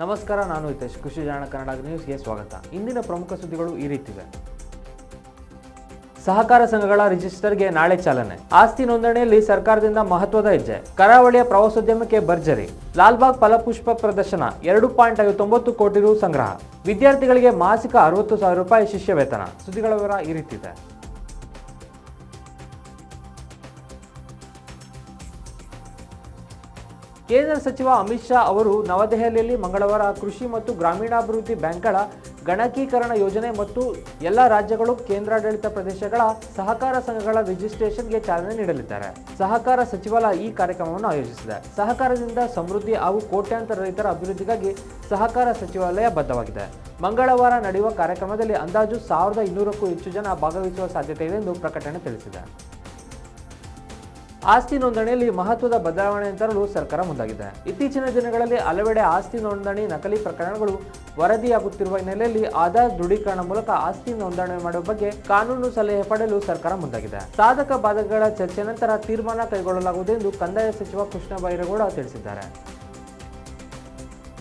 ನಮಸ್ಕಾರ, ನಾನು ಹಿತೇಶ್. ಕೃಷಿ ಜಾಣ ಕನ್ನಡ ನ್ಯೂಸ್ಗೆ ಸ್ವಾಗತ. ಇಂದಿನ ಪ್ರಮುಖ ಸುದ್ದಿಗಳು ಈ ರೀತಿವೆ. ಸಹಕಾರ ಸಂಘಗಳ ರಿಜಿಸ್ಟರ್ಗೆ ನಾಳೆ ಚಾಲನೆ. ಆಸ್ತಿ ನೋಂದಣಿಯಲ್ಲಿ ಸರ್ಕಾರದಿಂದ ಮಹತ್ವದ ಹೆಜ್ಜೆ. ಕರಾವಳಿಯ ಪ್ರವಾಸೋದ್ಯಮಕ್ಕೆ ಭರ್ಜರಿ. ಲಾಲ್ಬಾಗ್ ಫಲಪುಷ್ಪ ಪ್ರದರ್ಶನ, ಎರಡು ಪಾಯಿಂಟ್ ಐವತ್ತೊಂಬತ್ತು ಕೋಟಿ ರು ಸಂಗ್ರಹ. ವಿದ್ಯಾರ್ಥಿಗಳಿಗೆ ಮಾಸಿಕ ಅರವತ್ತು ಸಾವಿರ ರೂಪಾಯಿ ಶಿಷ್ಯ ವೇತನ ಸುದ್ದಿಗಳ ವಿವರ ಈ ರೀತಿ ಕೇಂದ್ರ ಸಚಿವ ಅಮಿತ್ ಶಾ ಅವರು ನವದೆಹಲಿಯಲ್ಲಿ ಮಂಗಳವಾರ ಕೃಷಿ ಮತ್ತು ಗ್ರಾಮೀಣಾಭಿವೃದ್ಧಿ ಬ್ಯಾಂಕ್ಗಳ ಗಣಕೀಕರಣ ಯೋಜನೆ ಮತ್ತು ಎಲ್ಲ ರಾಜ್ಯಗಳು ಕೇಂದ್ರಾಡಳಿತ ಪ್ರದೇಶಗಳ ಸಹಕಾರ ಸಂಘಗಳ ರಿಜಿಸ್ಟ್ರೇಷನ್ಗೆ ಚಾಲನೆ ನೀಡಲಿದ್ದಾರೆ. ಸಹಕಾರ ಸಚಿವಾಲಯ ಈ ಕಾರ್ಯಕ್ರಮವನ್ನು ಆಯೋಜಿಸಿದೆ. ಸಹಕಾರದಿಂದ ಸಮೃದ್ಧಿ ಹಾಗೂ ಕೋಟ್ಯಾಂತರ ರೈತರ ಅಭಿವೃದ್ಧಿಗಾಗಿ ಸಹಕಾರ ಸಚಿವಾಲಯ ಬದ್ಧವಾಗಿದೆ. ಮಂಗಳವಾರ ನಡೆಯುವ ಕಾರ್ಯಕ್ರಮದಲ್ಲಿ ಅಂದಾಜು ಸಾವಿರದ ಇನ್ನೂರಕ್ಕೂ ಹೆಚ್ಚು ಜನ ಭಾಗವಹಿಸುವ ಸಾಧ್ಯತೆ ಇದೆ ಎಂದು ಪ್ರಕಟಣೆ ತಿಳಿಸಿದೆ. ಆಸ್ತಿ ನೋಂದಣಿಯಲ್ಲಿ ಮಹತ್ವದ ಬದಲಾವಣೆ ತರಲು ಸರ್ಕಾರ ಮುಂದಾಗಿದೆ. ಇತ್ತೀಚಿನ ದಿನಗಳಲ್ಲಿ ಹಲವೆಡೆ ಆಸ್ತಿ ನೋಂದಣಿ ನಕಲಿ ಪ್ರಕರಣಗಳು ವರದಿಯಾಗುತ್ತಿರುವ ಹಿನ್ನೆಲೆಯಲ್ಲಿ ಆಧಾರ್ ದೃಢೀಕರಣ ಮೂಲಕ ಆಸ್ತಿ ನೋಂದಣಿ ಮಾಡುವ ಬಗ್ಗೆ ಕಾನೂನು ಸಲಹೆ ಪಡೆಯಲು ಸರ್ಕಾರ ಮುಂದಾಗಿದೆ. ಸಾಧಕ ಬಾಧಕಗಳ ಚರ್ಚೆ ನಂತರ ತೀರ್ಮಾನ ಕೈಗೊಳ್ಳಲಾಗುವುದು ಎಂದು ಕಂದಾಯ ಸಚಿವ ಕೃಷ್ಣ ಬೈರೇಗೌಡ ತಿಳಿಸಿದ್ದಾರೆ.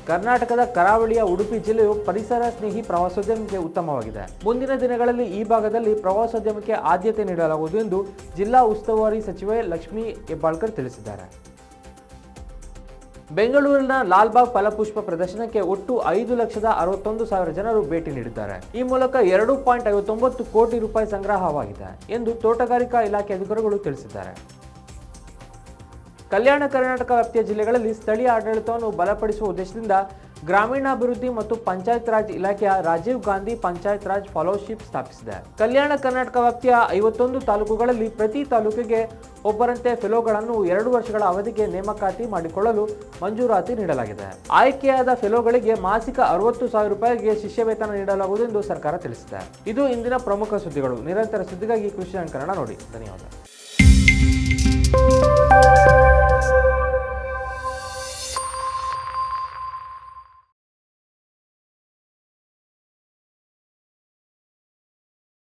ಕರ್ನಾಟಕದ ಕರಾವಳಿಯ ಉಡುಪಿ ಜಿಲ್ಲೆಯು ಪರಿಸರ ಸ್ನೇಹಿ ಪ್ರವಾಸೋದ್ಯಮಕ್ಕೆ ಉತ್ತಮವಾಗಿದೆ. ಮುಂದಿನ ದಿನಗಳಲ್ಲಿ ಈ ಭಾಗದಲ್ಲಿ ಪ್ರವಾಸೋದ್ಯಮಕ್ಕೆ ಆದ್ಯತೆ ನೀಡಲಾಗುವುದು ಎಂದು ಜಿಲ್ಲಾ ಉಸ್ತುವಾರಿ ಸಚಿವೆ ಲಕ್ಷ್ಮೀ ಹೆಬ್ಬಾಳ್ಕರ್ ತಿಳಿಸಿದ್ದಾರೆ. ಬೆಂಗಳೂರಿನ ಲಾಲ್ಬಾಗ್ ಫಲಪುಷ್ಪ ಪ್ರದರ್ಶನಕ್ಕೆ ಒಟ್ಟು ಐದು ಲಕ್ಷದ ಅರವತ್ತೊಂದು ಸಾವಿರ ಜನರು ಭೇಟಿ ನೀಡಿದ್ದಾರೆ. ಈ ಮೂಲಕ ಎರಡು ಪಾಯಿಂಟ್ ಐವತ್ತೊಂಬತ್ತು ಕೋಟಿ ರೂಪಾಯಿ ಸಂಗ್ರಹವಾಗಿದೆ ಎಂದು ತೋಟಗಾರಿಕಾ ಇಲಾಖೆ ಅಧಿಕಾರಿಗಳು ತಿಳಿಸಿದ್ದಾರೆ. ಕಲ್ಯಾಣ ಕರ್ನಾಟಕ ವ್ಯಾಪ್ತಿಯ ಜಿಲ್ಲೆಗಳಲ್ಲಿ ಸ್ಥಳೀಯ ಆಡಳಿತವನ್ನು ಬಲಪಡಿಸುವ ಉದ್ದೇಶದಿಂದ ಗ್ರಾಮೀಣಾಭಿವೃದ್ಧಿ ಮತ್ತು ಪಂಚಾಯತ್ ರಾಜ್ ಇಲಾಖೆಯ ರಾಜೀವ್ ಗಾಂಧಿ ಪಂಚಾಯತ್ ರಾಜ್ ಫಾಲೋಶಿಪ್ ಸ್ಥಾಪಿಸಿದೆ. ಕಲ್ಯಾಣ ಕರ್ನಾಟಕ ವ್ಯಾಪ್ತಿಯ ಐವತ್ತೊಂದು ತಾಲೂಕುಗಳಲ್ಲಿ ಪ್ರತಿ ತಾಲೂಕಿಗೆ ಒಬ್ಬರಂತೆ ಫೆಲೋಗಳನ್ನು ಎರಡು ವರ್ಷಗಳ ಅವಧಿಗೆ ನೇಮಕಾತಿ ಮಾಡಿಕೊಳ್ಳಲು ಮಂಜೂರಾತಿ ನೀಡಲಾಗಿದೆ. ಆಯ್ಕೆಯಾದ ಫೆಲೋಗಳಿಗೆ ಮಾಸಿಕ ಅರವತ್ತು ಸಾವಿರ ರೂಪಾಯಿಗೆ ಶಿಷ್ಯ ವೇತನ ನೀಡಲಾಗುವುದು ಎಂದು ಸರ್ಕಾರ ತಿಳಿಸಿದೆ. ಇದು ಇಂದಿನ ಪ್ರಮುಖ ಸುದ್ದಿಗಳು. ನಿರಂತರ ಸುದ್ದಿಗಾಗಿ ಕೃಷಿ ಕನ್ನಡ ನೋಡಿ. ಧನ್ಯವಾದ.